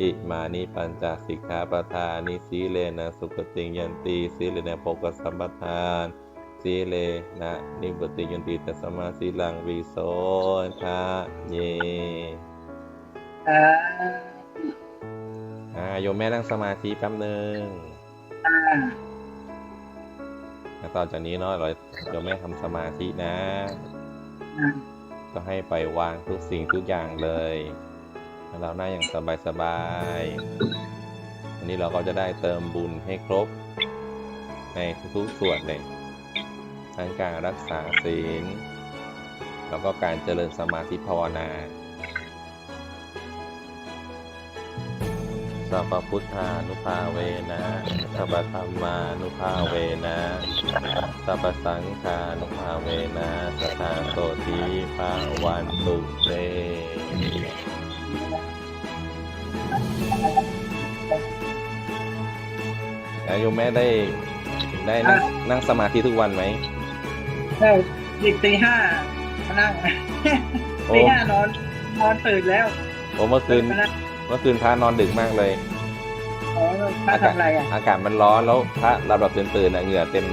อิมานิปัญจสิกขาปทานิสีเลนะสุขติงยันตีสีเลนะโปกสัมปทานสีเลนะนิบติยันตีตัสมาสีลังวิโสทะเยอ่าอ่าโยมแม่นั่งสมาธิแป๊บหนึ่งอ่าแล้วต่อจากนี้เนาะเราโยมแม่ทำสมาธินะอ่าก็ให้ปล่อยวางทุกสิ่งทุกอย่างเลยให้ เราหน้าอย่างสบายๆวันนี้เราก็จะได้เติมบุญให้ครบ ในทุกๆส่วนเลยทั้งการรักษาศีล แล้วก็การเจริญสมาธิภาวนาสัพพุทธานุภาเวนะสัพพธรรมานุภาเวนะสัพพสังฆานุภาเวนะสทธาโสธีภาวันตุเต โยมแม่ได้ได้นั่งนั่งสมาธิทุกวันไหมได้อีกตีห้ามานั่งโอ้ตีห้านอนนอนตื่นแล้วโอ้เมื่อคืนมานั่งเมื่อคืนพระนอนดึกมากเลยอ๋อพระทำอะไรอะอากาศมันร้อนแล้วพระเราแบบตื่นๆน่ะเหงื่อเต็ม